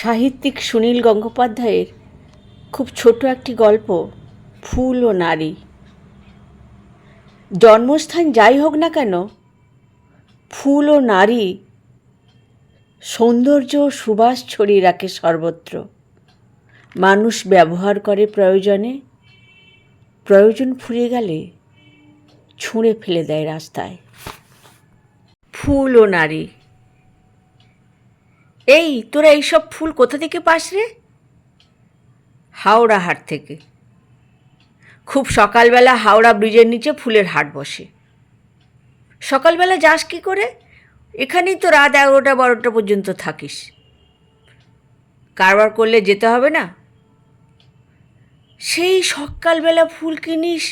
সাহিত্যিক সুনীল গঙ্গোপাধ্যায়ের খুব ছোট একটি গল্প, ফুল ও নারী। জন্মস্থান যাই হোক না কেন, ফুল ও নারী সৌন্দর্য ও সুবাস ছড়িয়ে রাখে সর্বত্র। মানুষ ব্যবহার করে প্রয়োজনে, প্রয়োজন ফুরিয়ে গেলে ছুঁড়ে ফেলে দেয় রাস্তায়। ফুল ও নারী এই, তোরা এইসব ফুল কোথা থেকে পাস রে? হাওড়া হাট থেকে। খুব সকালবেলা হাওড়া ব্রিজের নিচে ফুলের হাট বসে। সকালবেলা যাস কি করে? এখানেই তো রাত এগারোটা বারোটা পর্যন্ত থাকিস। কারবার করলে যেতে হবে না? সেই সকালবেলা ফুল কিনিস,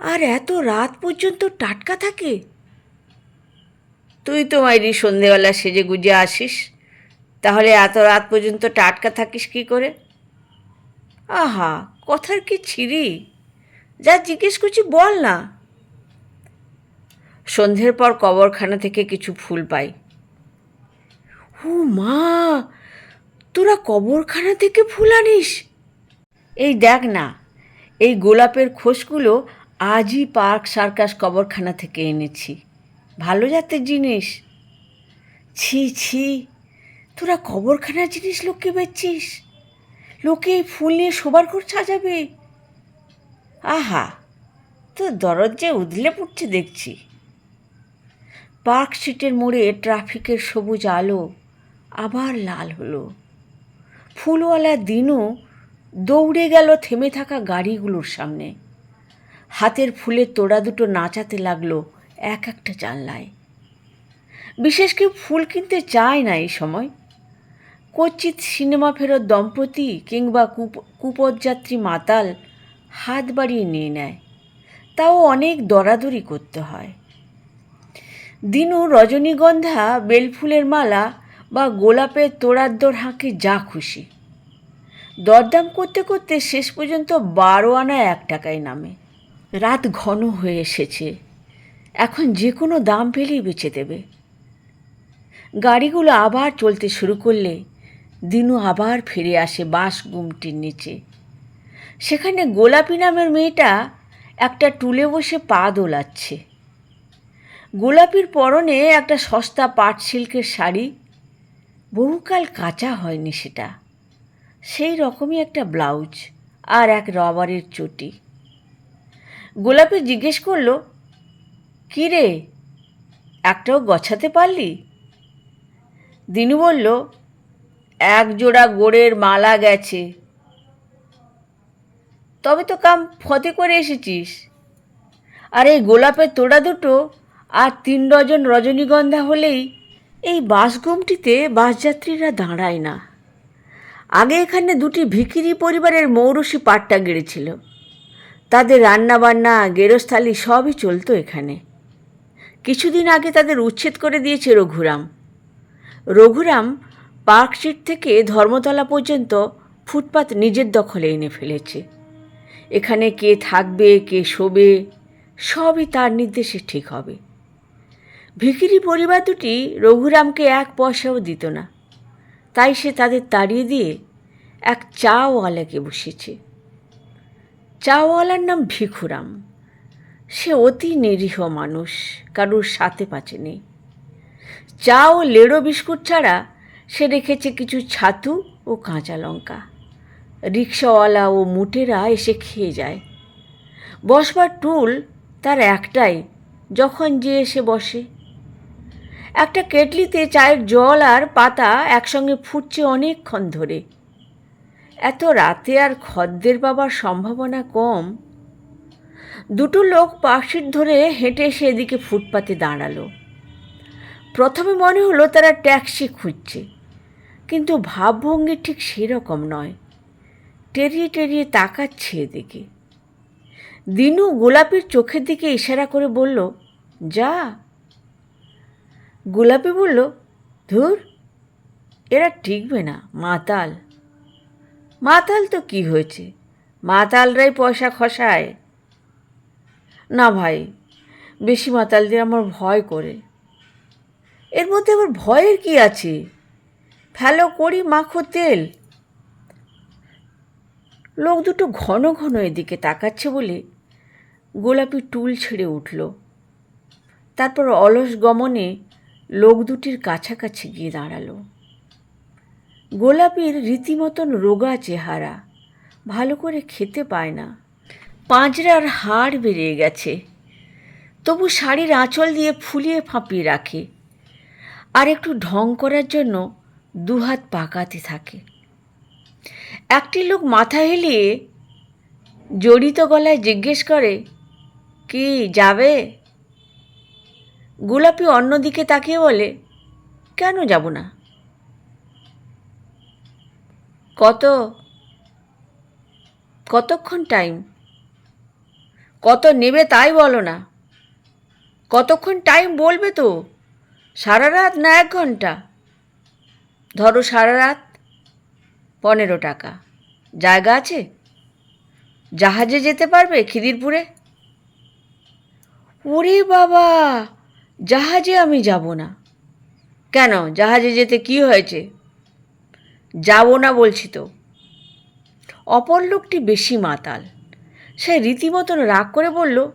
আর এত রাত পর্যন্ত টাটকা থাকে? তুই তো মাইরি সন্ধেবেলা সেজে গুজে আসিস। তাহলে এত রাত পর্যন্ত টাটকা থাকিস কি করে? আহা, কথার কি ছিরি? যা জিজ্ঞেস করছি বল না। সন্ধ্যের পর কবরখানা থেকে কিছু ফুল পাই। ও মা, তোরা কবরখানা থেকে ফুল আনিস? এই দেখ না, এই গোলাপের খোসগুলো আজই পার্ক সার্কাস কবরখানা থেকে এনেছি। ভালো জাতের জিনিস। ছি ছি। তোরা কবরখানার জিনিস লোককে বেচছিস? লোকে এই ফুল নিয়ে শোবার ঘর সাজাবে। আহা, তোর দরদ যে উদলে পড়ছে দেখছি। পার্ক স্ট্রিটের মোড়ে ট্রাফিকের সবুজ আলো আবার লাল হলো। ফুলওয়ালা দিনও দৌড়ে গেল থেমে থাকা গাড়িগুলোর সামনে। হাতের ফুলের তোড়া দুটো নাচাতে লাগল এক একটা জানলায়। বিশেষ কেউ ফুল কিনতে চায় না এই সময়। কচিত সিনেমা ফেরত দম্পতি কিংবা কুপ- কুপদযাত্রী মাতাল হাত বাড়িয়ে নিয়ে নেয়। তাও অনেক দরাদরি করতে হয়। দিনু, রজনীগন্ধা, বেলফুলের মালা বা গোলাপের তোড়ার দর হাঁকে যা খুশি। দরদাম করতে করতে শেষ পর্যন্ত বারো আনা এক টাকায় নামে। রাত ঘন হয়ে এসেছে। এখন যে কোনো দাম পেলেই বেচে দেবে। গাড়িগুলো আবার চলতে শুরু করলে দিনু আবার ফিরে আসে বাঁশ গুমটির নিচে। সেখানে গোলাপি নামের মেয়েটা একটা টুলে বসে পা দোলাচ্ছে। গোলাপির পরনে একটা সস্তা পাট সিল্কের শাড়ি। বহুকাল কাঁচা হয়নি সেটা। সেই রকমই একটা ব্লাউজ আর এক রবারের চটি। গোলাপি জিজ্ঞেস করল, কী রে, একটাও গছাতে পারলি? দিনু বলল এক জোড়া গোড়ের মালা গেছে। তবে তো কাম ফতে করে এসেছিস। আর এই গোলাপের তোড়া দুটো আর তিন ডজন রজনীগন্ধা হলেই এই বাসগুমটিতে বাসযাত্রীরা দাঁড়ায় না। আগে এখানে দুটি ভিকিরি পরিবারের মৌরসি পাট্টা গেড়েছিল। তাদের রান্নাবান্না, গেরস্থালি সবই চলতো এখানে। কিছুদিন আগে তাদের উচ্ছেদ করে দিয়েছে রঘুরাম। রঘুরাম পার্ক স্ট্রিট থেকে ধর্মতলা পর্যন্ত ফুটপাত নিজের দখলে এনে ফেলেছে। এখানে কে থাকবে, কে শোবে, সবই তার নির্দেশে ঠিক হবে। ভিখিরি পরিবার দুটি রঘুরামকে এক পয়সাও দিত না। তাই সে তাদের তাড়িয়ে দিয়ে এক চাওয়ালাকে বসেছে চাওয়ালার নাম ভিখুরাম। সে অতি নিরীহ মানুষ, কারুর সাথে পাচে নেই চা ও লেড়ো বিস্কুট ছাড়া সে রেখেছে কিছু ছাতু ও কাঁচা লঙ্কা। রিক্সাওয়ালা ও মুটেরা এসে খেয়ে যায়। বসবার টুল তার একটাই, যখন যে এসে বসে। একটা কেটলিতে চায়ের জল আর পাতা একসঙ্গে ফুটছে অনেকক্ষণ ধরে। এত রাতে আর খদ্দের পাবার সম্ভাবনা কম। দুটো লোক পাশিট ধরে হেঁটে এসে এদিকে ফুটপাতে দাঁড়াল। প্রথমে মনে হলো তারা ট্যাক্সি খুঁজছে। কিন্তু ভাবভঙ্গি ঠিক সেরকম নয়। টেরিয়ে টেরিয়ে তাকাচ্ছে এদিকে। দিনু গোলাপির চোখের দিকে ইশারা করে বলল, যা। গোলাপি বলল, ধুর, এরা টিকবে না, মাতাল। মাতাল তো কি হয়েছে? মাতালরাই পয়সা খসায়। না ভাই, বেশি মাতাল দিয়ে আমার ভয় করে। এর মধ্যে আবার ভয়ের কি আছে? ফেলো করি মাখো তেল। লোক দুটো ঘন ঘন এদিকে তাকাচ্ছে বলে গোলাপি টুল ছেড়ে উঠল। তারপর অলস গমনে লোক দুটির কাছাকাছি গিয়ে দাঁড়াল। গোলাপির রীতিমতন রোগা চেহারা, ভালো করে খেতে পায় না। পাঁজরার হাড় বেরিয়ে গেছে। তবু শাড়ির আঁচল দিয়ে ফুলিয়ে ফাঁপিয়ে রাখে। আর একটু ঢং করার জন্য দুহাত পাকাতে থাকে। একটি লোক মাথা হেলিয়ে জড়িত গলায় জিজ্ঞেস করে, কি, যাবে? গোলাপি অন্যদিকে তাকিয়ে বলে, কেন যাব না? কত, কতক্ষণ টাইম? কত নেবে তাই বলো না। কতক্ষণ টাইম বলবে তো? সারা রাত না এক ঘণ্টা? ধরো সারা রাত পনেরো টাকা। জায়গা আছে? জাহাজে যেতে পারবে খিদিরপুরে? ওরে বাবা, জাহাজে আমি যাব না। কেন? জাহাজে যেতে কি হয়েছে? যাব না বলছি তো। অপর লোকটি বেশি মাতাল। সে রীতিমতন রাগ করে বলল,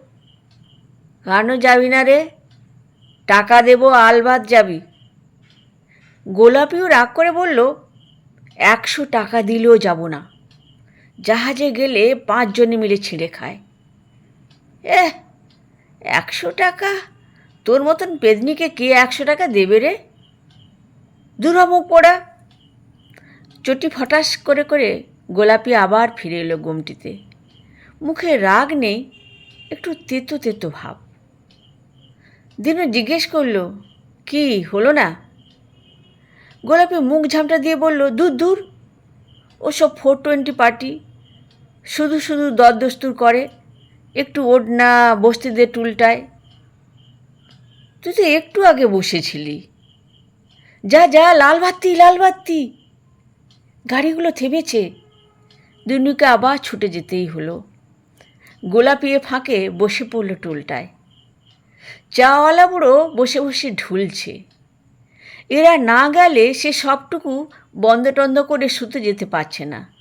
কেন যাবি না রে? টাকা দেব, আলবাদ যাবি। গোলাপিও রাগ করে বলল, একশো টাকা দিলেও যাব না। জাহাজে গেলে পাঁচজনে মিলে ছিঁড়ে খায়। এ একশো টাকা? তোর মতন পেদনিকে কে একশো টাকা দেবে রে? দুরমুখ পোড়া। চটি ফটাস করে করে গোলাপি আবার ফিরে এলো গুমটিতে। মুখে রাগ নেই, একটু তেতো তেতো ভাব। দিনু জিজ্ঞেস করল, কি, হলো না? গোলাপি মুখ ঝামটা দিয়ে বলল, দূর দূর। ওসব ফোর টোয়েন্টি পার্টি শুধু শুধু দরদস্তুর করে। একটু ওঠ না বসতে দে টুলটায়। তুই তো একটু আগে বসেছিলি। যা যা, লাল বাত্তি লাল বাত্তি গাড়িগুলো থেমেছে। দুনুকে আবার ছুটে যেতেই হলো। গোলাপিয়ে ফাঁকে বসে পড়ল টুলটায়। চাওয়ালা বুড়ো বসে বসে ঢুলছে। এরা না গেলে সে সবটুকু বন্ধ টন্ধ করে শুতে যেতে পারছে না।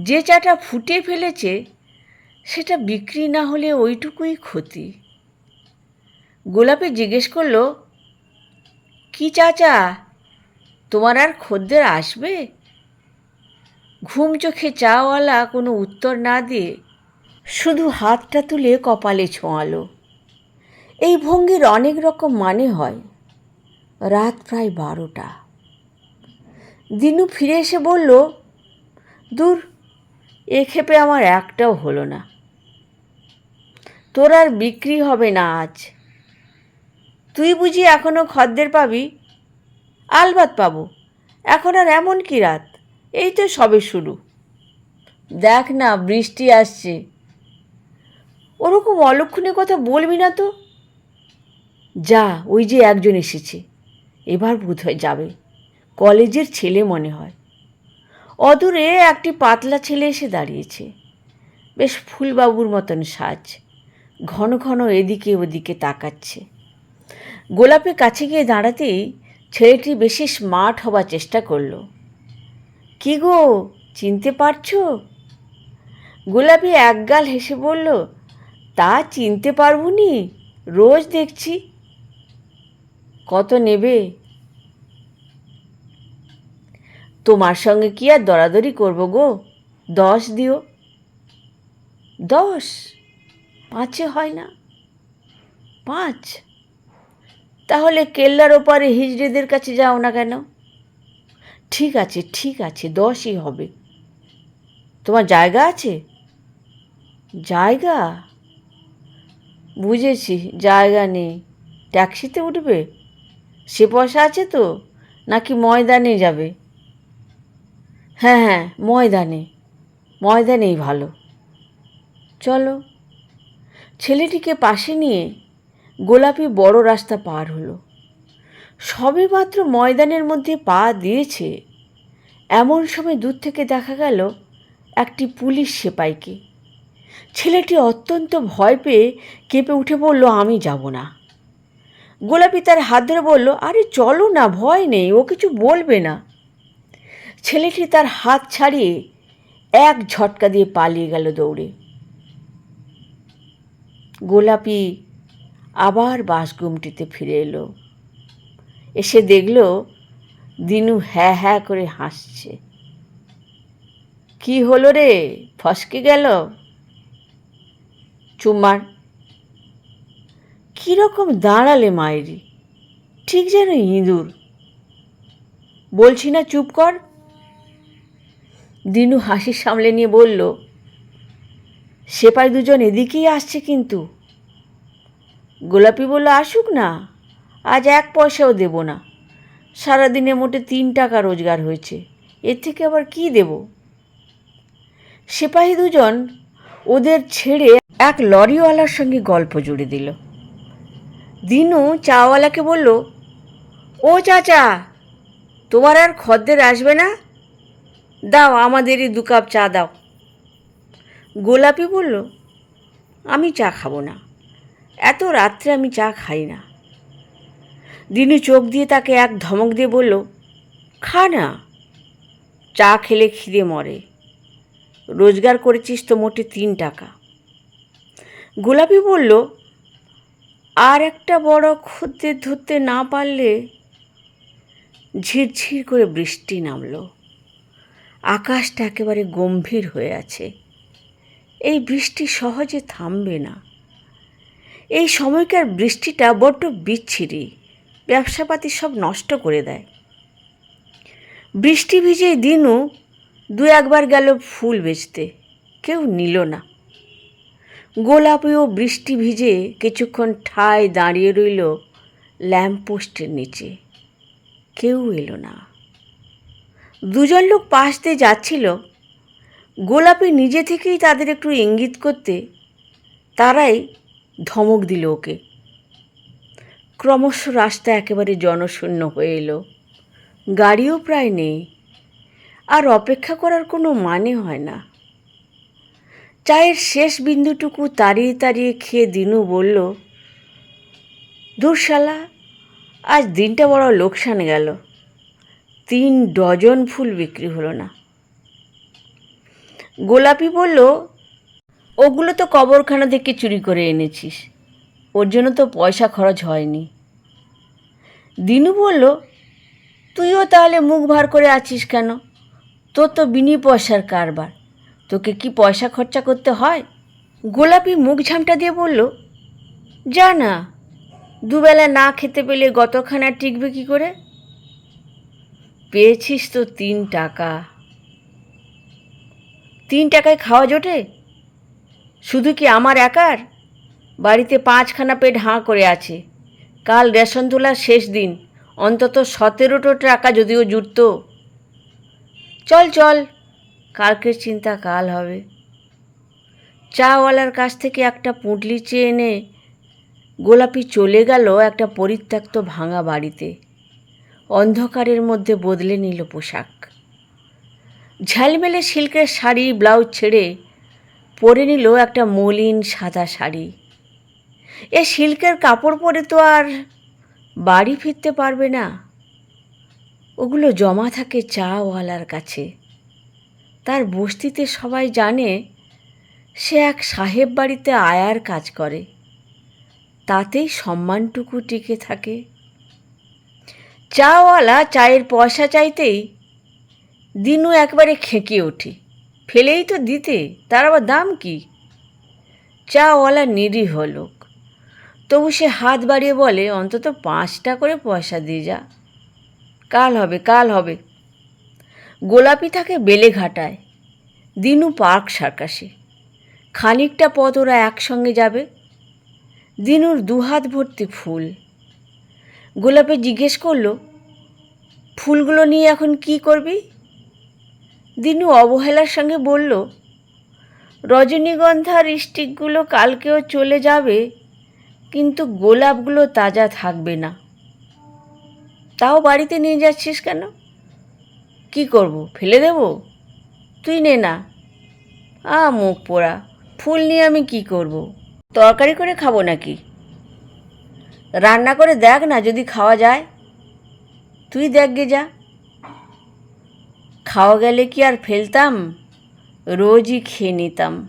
যে চাটা ফুটিয়ে ফেলেছে, সেটা বিক্রি না হলে ওইটুকুই ক্ষতি। গোলাপি জিজ্ঞেস করল, কি চাচা, তোমার আর খদ্দের আসবে? ঘুম চোখে চাওয়ালা কোনো উত্তর না দিয়ে শুধু হাতটা তুলে কপালে ছোঁয়ালো। এই ভঙ্গির অনেক রকম মানে হয়। রাত প্রায় বারোটা। দিনু ফিরে এসে বলল, দূর, এ ক্ষেপে আমার একটাও হলো না। তোর আর বিক্রি হবে না আজ। তুই বুঝি এখনও খদ্দের পাবি? আলবাত পাবো। এখন আর এমন কি রাত? এই তো সবে শুরু। দেখ না, বৃষ্টি আসছে। ওরকম অলক্ষণে কথা বলবি না তো? যা, ওই যে একজন এসেছে। এবার বোধ হয় যাবে। কলেজের ছেলে মনে হয়। অদূরে একটি পাতলা ছেলে এসে দাঁড়িয়েছে। বেশ ফুলবাবুর মতন সাজ। ঘন ঘন এদিকে ওদিকে তাকাচ্ছে। গোলাপের কাছে গিয়ে দাঁড়াতেই ছেলেটি বেশি স্মার্ট হবার চেষ্টা করল। কি গো, চিনতে পারছ? গোলাপি একগাল হেসে বলল, তা চিনতে পারব নি। রোজ দেখছি কত নেবে? তোমার সঙ্গে কি আর দরাদরি করব গো? দশ দিও। দশ? পাঁচে হয় না। পাঁচ? তাহলে কেল্লার ওপারে হিজড়েদের কাছে যাও না কেন? ঠিক আছে ঠিক আছে, দশই হবে। তোমার জায়গা আছে? জায়গা? বুঝেছি, জায়গা নেই। ট্যাক্সিতে উঠবে? সে পয়সা আছে তো? নাকি ময়দানে যাবে? হ্যাঁ হ্যাঁ ময়দানে। ময়দানেই ভালো। চলো। ছেলেটিকে পাশে নিয়ে গোলাপি বড় রাস্তা পার হলো। সবে মাত্র ময়দানের মধ্যে পা দিয়েছে, এমন সময় দূর থেকে দেখা গেল একটি পুলিশ সেপাইকে। ছেলেটি অত্যন্ত ভয় পেয়ে কেঁপে উঠে বলল, আমি যাব না। গোলাপি তার হাত ধরে বলল, আরে চলো না, ভয় নেই, ও কিছু বলবে না। ছেলেটি তার হাত ছাড়িয়ে এক ঝটকা দিয়ে পালিয়ে গেল দৌড়ে। গোলাপি আবার বাসগুমটিতে ফিরে এলো। এসে দেখল, দিনু হ্যাঁ হ্যাঁ করে হাসছে। কি হলো রে? ফসকে গেল? চুম্মার কীরকম দাঁড়ালে মায়েরি? ঠিক যেন ইঁদুর। বলছি না, চুপ কর। দিনু হাসি সামলে নিয়ে বলল, সেপাই দুজন এদিকেই আসছে কিন্তু। গোলাপি বলল, আসুক না, আজ এক পয়সাও দেব না। সারাদিনে মোটে তিন টাকা রোজগার হয়েছে, এর থেকে আবার কি দেব? সিপাহী দুজন ওদের ছেড়ে এক লরিওয়ালার সঙ্গে গল্প জুড়ে দিল। দিনু চাওয়ালাকে বলল, ও চাচা, তোমার আর খদ্দের আসবে না? দাও আমাদেরই দু কাপ চা দাও। গোলাপি বলল, আমি চা খাব না। এত রাত্রে আমি চা খাই না। দিনু চোখ দিয়ে তাকে এক ধমক দিয়ে বলল, খা না। চা খেলে খিদে মরে। রোজগার করেছিস তো মোটে তিন টাকা। গোলাপি বলল আর একটা বড় খদ্দের ধরতে না পারলে ঝিরঝির করে বৃষ্টি নামলো। আকাশটা একেবারে গম্ভীর হয়ে আছে। এই বৃষ্টি সহজে থামবে না। এই সময়কার বৃষ্টিটা বড্ড বিচ্ছিরি, ব্যবসাপাতি সব নষ্ট করে দেয়। বৃষ্টি ভিজে দিনও দু একবার গেল ফুল বেচতে, কেউ নিল না। গোলাপিও বৃষ্টি ভিজে কিছুক্ষণ ঠায় দাঁড়িয়ে রইল ল্যাম্পপোস্টের নিচে। কেউ এলো না। দুজন লোক পাশ দিয়ে যাচ্ছিল। গোলাপি নিজে থেকেই তাদের একটু ইঙ্গিত করতে, তারাই ধমক দিল ওকে। ক্রমশ রাস্তা একেবারে জনশূন্য হয়ে এলো। গাড়িও প্রায় নেই। আর অপেক্ষা করার কোনো মানে হয় না। চায়ের শেষ বিন্দুটুকু তাড়িয়ে তাড়িয়ে খেয়ে দিনু বলল দূরশালা আজ দিনটা বড় লোকসান গেল। তিন ডজন ফুল বিক্রি হলো না। গোলাপি বলল, ওগুলো তো কবরখানা থেকে চুরি করে এনেছিস। ওর জন্য তো পয়সা খরচ হয়নি। দিনু বলল, তুইও তাহলে মুখ ভার করে আছিস কেন? তোর তো বিনি পয়সার কারবার। তোকে কি পয়সা খরচা করতে হয়? গোলাপি মুখ ঝামটা দিয়ে বলল, যা না, দুবেলা না খেতে পেলে গতখানা টিকবে কি করে? পেয়েছিস তো তিন টাকা। তিন টাকায় খাওয়া জোটে? শুধু কি আমার একার? বাড়িতে পাঁচখানা পেট হাঁ করে আছে। কাল রেশন তোলার শেষ দিন, অন্তত সতেরোটো টাকা যদিও জুটত। চল চল কালকের চিন্তা কাল হবে। চাওয়ালার কাছ থেকে একটা পুঁটলি চেয়ে এনে গোলাপি চলে গেল একটা পরিত্যক্ত ভাঙা বাড়িতে। অন্ধকারের মধ্যে বদলে নিল পোশাক। ঝালমেলে সিল্কের শাড়ি, ব্লাউজ ছেড়ে পরে নিল একটা মলিন সাদা শাড়ি। এ সিল্কের কাপড় পরে তো আর বাড়ি ফিরতে পারবে না। ওগুলো জমা থাকে চাওয়ালার কাছে। তার বস্তিতে সবাই জানে সে এক সাহেব বাড়িতে আয়ার কাজ করে। তাতেই সম্মানটুকু টিকে থাকে। চাওয়ালা চায়ের পয়সা চাইতেই দিনু একবারে খেঁকে ওঠে। ফেলেই তো দিতে, তার আবার দাম কি? চাওয়ালা নিরীহ লোক। তবু সে হাত বাড়িয়ে বলে, অন্তত পাঁচটা করে পয়সা দিয়ে যা। কাল হবে কাল হবে। গোলাপি থাকে বেলেঘাটায় দিনু পার্ক সার্কাসে। খানিকটা পথ ওরা একসঙ্গে যাবে। দিনুর দুহাত ভর্তি ফুল। গোলাপে জিজ্ঞেস করল, ফুলগুলো নিয়ে এখন কি করবি? দিনু অবহেলার সঙ্গে বলল রজনীগন্ধার স্টিকগুলো কালকেও চলে যাবে, কিন্তু গোলাপগুলো তাজা থাকবে না। তাও বাড়িতে নিয়ে যাচ্ছিস কেন? কি করব? ফেলে দেব? তুই নে না। আ, মুখ পোড়া। ফুল নিয়ে আমি কি করব? তরকারি করে খাব নাকি? রান্না করে দেখ না যদি খাওয়া যায়। তুই দেখ গে যা। খাওয়া গেলে কি আর ফেলতাম? রোজই খেয়ে নিতাম।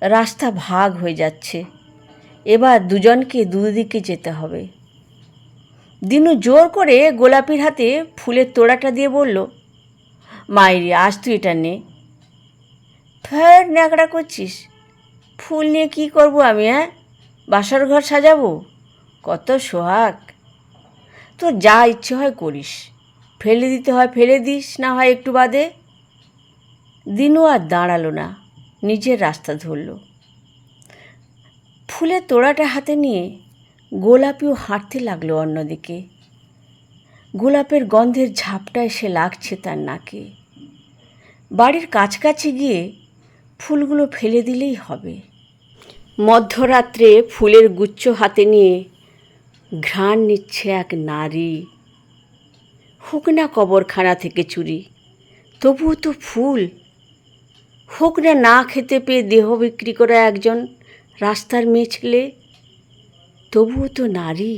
রাস্তা ভাগ হয়ে যাচ্ছে। এবার দুজনকে দুদিকে যেতে হবে। দিনু জোর করে গোলাপির হাতে ফুলের তোড়াটা দিয়ে বলল মাইরি আজ তুই এটা নে। ফের ন্যাকড়া করছিস। ফুল নিয়ে কি করব আমি হ্যাঁ? বাসর ঘর সাজাবো? কত সোহাগ। তোর যা ইচ্ছে হয় করিস। ফেলে দিতে হয়, ফেলে দিস, না হয় একটু বাদে। দিনু আর দাঁড়াল না, নিজের রাস্তা ধরল। ফুলের তোড়াটা হাতে নিয়ে গোলাপিও হাঁটতে লাগল অন্যদিকে। গোলাপের গন্ধের ঝাপটা এসে লাগছে তার নাকে। বাড়ির কাছাকাছি গিয়ে ফুলগুলো ফেলে দিলেই হবে। মধ্যরাত্রে ফুলের গুচ্ছ হাতে নিয়ে ঘ্রাণ নিচ্ছে এক নারী। হোক না কবরখানা থেকে চুরি, তবুও তো ফুল। হোক না না খেতে পেয়ে দেহ বিক্রি করা একজন রাস্তার মেয়ে ছেলে তবুও তো নারী।